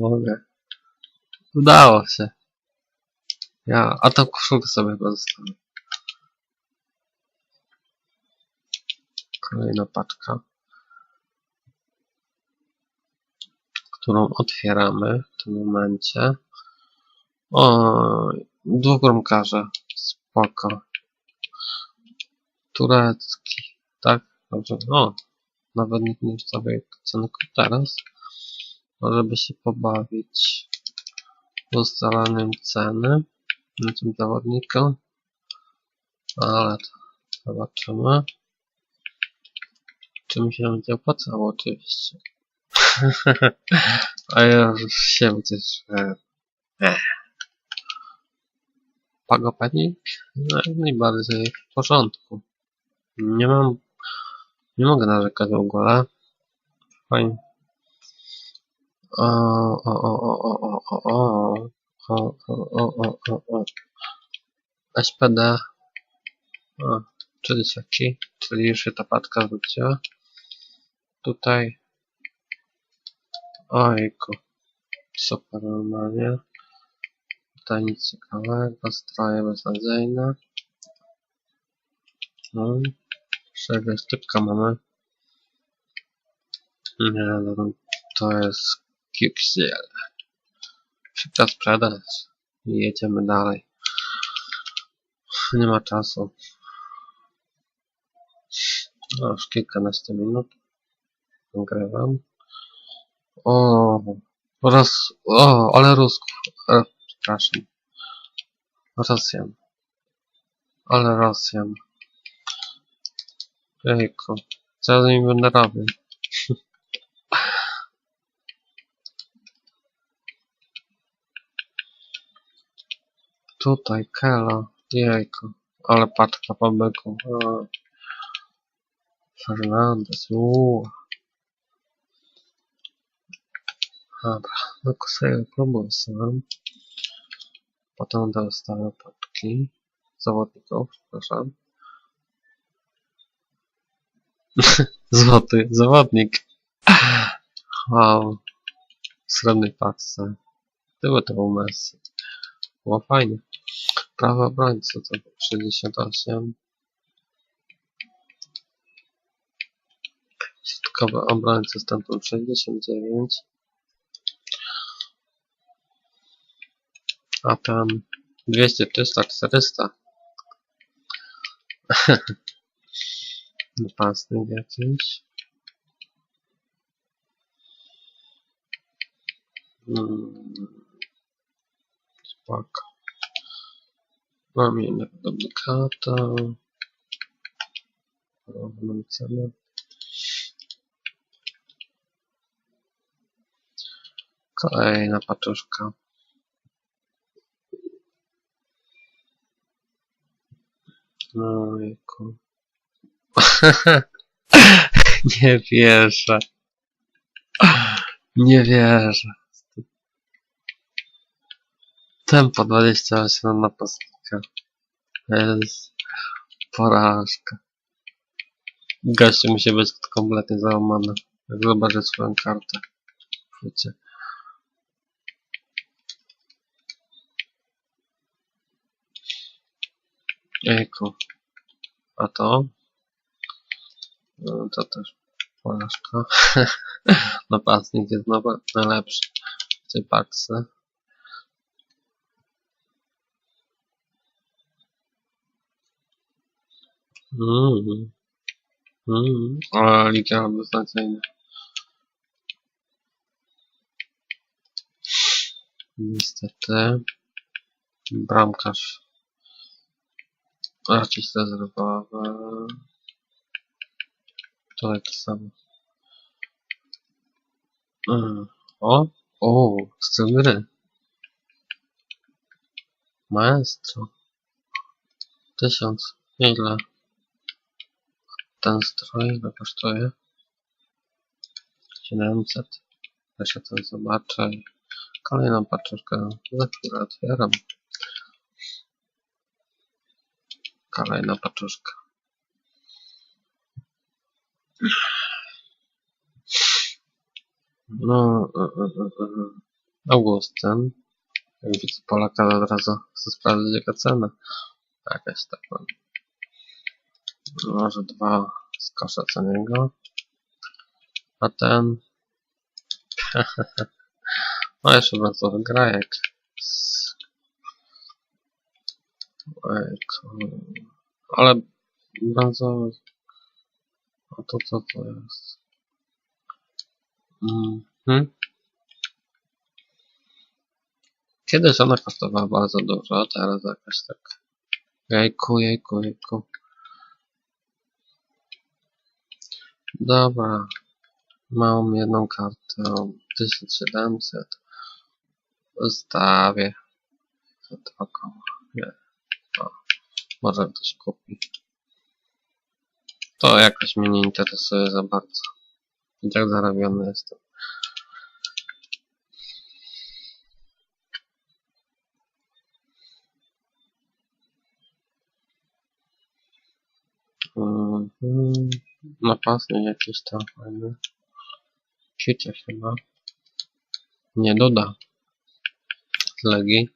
Mogę. Udało się. Ja, a tą koszulkę sobie chyba zostawię. Kolejna paczka. Którą otwieramy w tym momencie. O, dwóch bramkarze. Spoko. Turecki. Tak? Dobrze. O, nawet nikt nie wstawia ceny teraz. Może by się pobawić z ustalaniem ceny na tym zawodniku. Ale to zobaczymy. Czy mi się będzie opłacało oczywiście. A ja już się gdzieś... E. Pagopenik? No najbardziej w porządku. Nie mam... Nie mogę narzekać w ogóle. Fajnie. O, o. SPD. O, czyli taki, czyli już się ta paczka zwróciła. Tutaj. Ojku. Super normalnie. Tutaj nic ciekawego, stroje beznadziejne. No. Czego sztybka mamy? Nie, no, to jest QXL. Szybko sprzedać i jedziemy dalej. Nie ma czasu. No, już kilkanaście minut. Nagrywam. O, raz, o, ale Rusków. E, przepraszam. Rosjan. Ale Rosjan. Jejku. Co ja z nimi będę robił? Tutaj, Kela. Jejku. Ale paczka po byku. Fernandez. Uuu. Dobra. No sobie próbuję sobie. Potem dostaję paczki. Zawodników, przepraszam. Złoty zawodnik. Wow. W srebrnej paczce. Gdyby to był Messi. Było fajnie. Prawy obrońcy to 68. Środkowy obrońcy stamtąd 69. A tam 200, 300, 400. Napastnik jakiś. Hmm. Spoko. Mam jednego duplikata. Mam cenę. Kolejna paczuszka. Ojku. Nie wierzę. Nie wierzę. Tempo 28 napastnika. To jest porażka. Gościu musi być kompletnie załamany. Jak zobaczy swoją kartę. Wiecie. Ejku. A to? No, to też porażka. Napastnik jest najlepszy w tej paczce. Mm. Mm. O, liga beznadziejna. Niestety. Bramkarz. Raczej rezerwowy. To tak samo. Mm. O! O! Styl. Maestro. Tysiąc. Ile? transtroje na pocztoje 700 ja to zobaczę kolejną paczkę za chwilę otwieram. Kolejna paczuszka no e, e, e, Augustyn jak widzę Polaka od razu chce sprawdzić jego cenę. Jakaś tak mam może dwa skosze co niego. A ten... no jeszcze brązowy grajek. Z- Ojejku. Ale brązowy... A to co to jest? Mhm. Kiedyś ona kosztowała bardzo dużo, teraz jakoś tak... Jejku, jejku, jejku. Dobra. Mam jedną kartę o 1700. Zostawię. Za dwa koła. Nie. O, może ktoś kupi. To jakoś mnie nie interesuje za bardzo. I tak zarobiony jestem. Mhm. Napastnik jakiś tam fajny. Kwiecie chyba. Nie doda. Z Legii.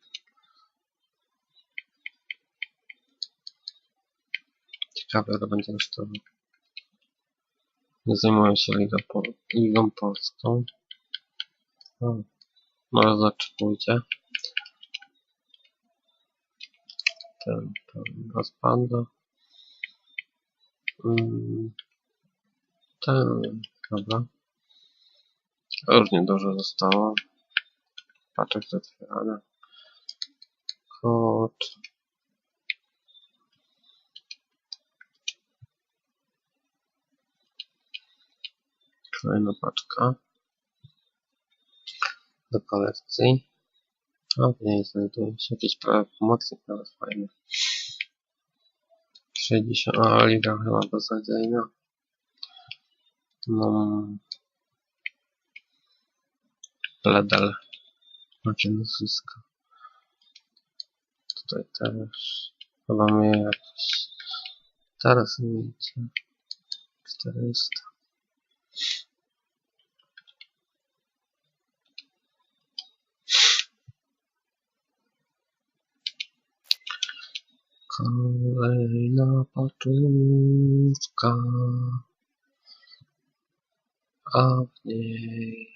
Ciekawe, ile będzie. Nie zajmuję się Ligą, po Ligą Polską. O, może zaczekujcie. Ten, ten rozpada. Mm, ten, dobra. Już niedużo zostało. Paczek otwierania. Kod. Kolejna paczka. Do kolekcji. O, w niej znajduje się jakiś prawy pomocnik nawet fajny. 60, a liga chyba beznadziejna. Mam Ledel. Macie nazwisko. Tutaj też. Chyba mnie jakiś. Teraz nie wiecie. 400. Kolejna paczuszka. A w niej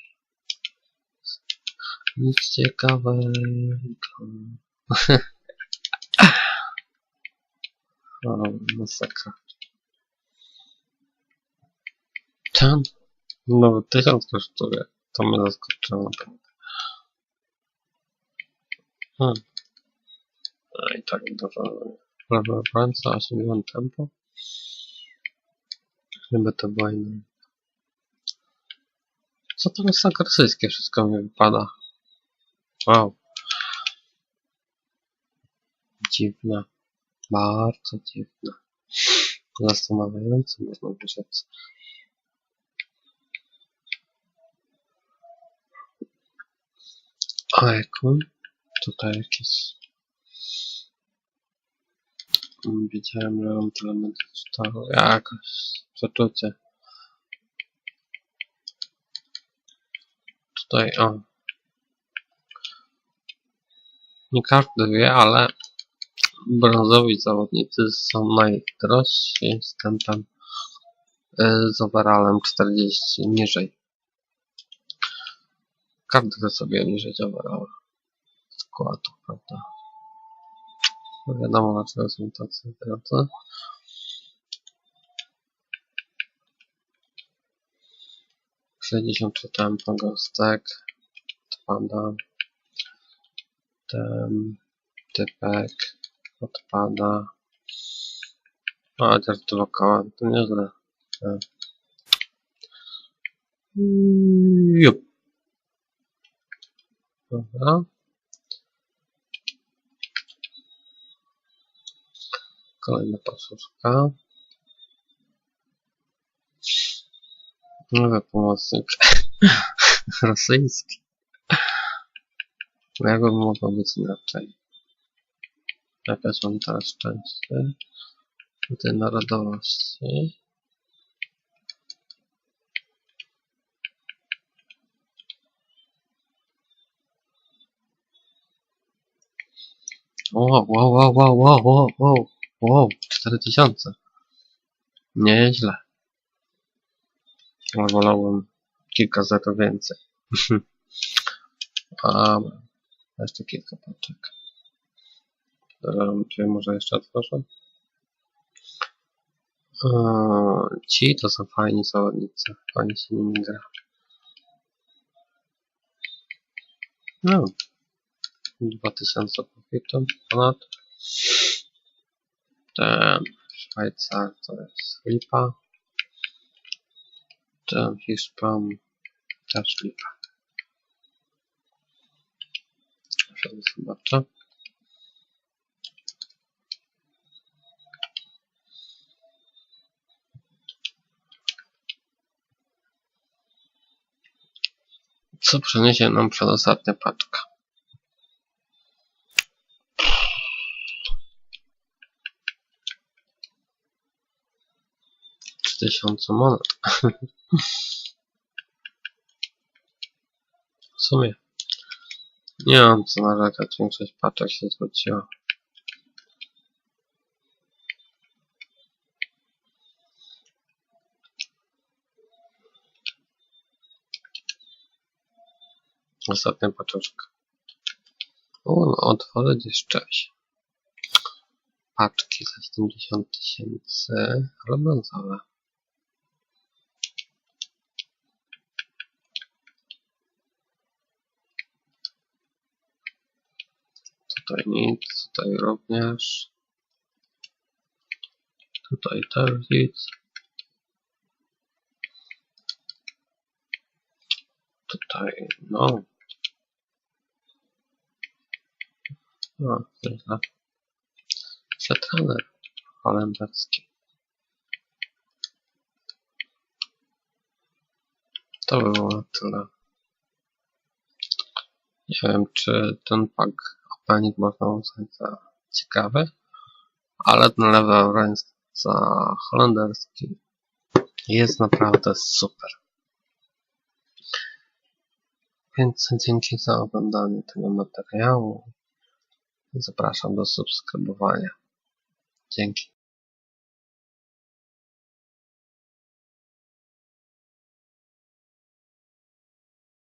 nic ciekawego. o, masakra. Ten nawet tysiąc kosztuje. To mnie zaskoczyło naprawdę. Hmm. A i tak dużo prawe obrońca, 80 tempo. Chyba to było. Co to jest rosyjskie wszystko mi wypada? Wow. Dziwne. Bardzo dziwne. Zastanawiające można by rzec. Ojku. Tutaj jakieś... Mm, Wiedziałem, że on tyle będzie czytał. Jakoś przeczucie. Tutaj, o. Nie każdy wie, ale brązowi zawodnicy są najdrożsi z tempem y, z overallem 40 niżej. Każdy chce sobie obniżyć overall składu, prawda? No wiadomo dlaczego są tacy drodzy. Sześćdziesiąt tempo gostek, odpada. Ten typek odpada. A, chociaż dwa koła, to nieźle. Tak. Jup. Dobra. Kolejna pasuszka. Nowy pomocnik rosyjski. Ja go mogę być inaczej. Jakaś mam teraz szczęście. Tej narodowości. Wow, wow, wow, wow, wow, wow, wow, wow, 4000. Nieźle. Wolałbym kilka zero więcej. A, jeszcze kilka paczek. Czy może jeszcze otworzę? Ci to są fajni zawodnicy. Fajnie się nimi gra. No. 2000 profitu ponad. Ten Szwajcar to jest lipa. Ten Hiszpan też lipa. Sobie zobaczę. Co przyniesie nam przedostatnia paczka? Trzy tysiące monet. W sumie nie mam co narzekać, większość paczek się zwróciła. Ostatnia paczuszka. O, no, jeszcze się. Paczki za 70 tysięcy, ale brązowe. Tutaj nic, tutaj również. Tutaj też nic. Tutaj, no. No, nieźle. Trener holenderski. To by było tyle. Nie wiem, czy ten pak opening można uznać za ciekawy, ale ten range za holenderski jest naprawdę super. Więc dzięki za oglądanie tego materiału. Zapraszam do subskrybowania. Dzięki.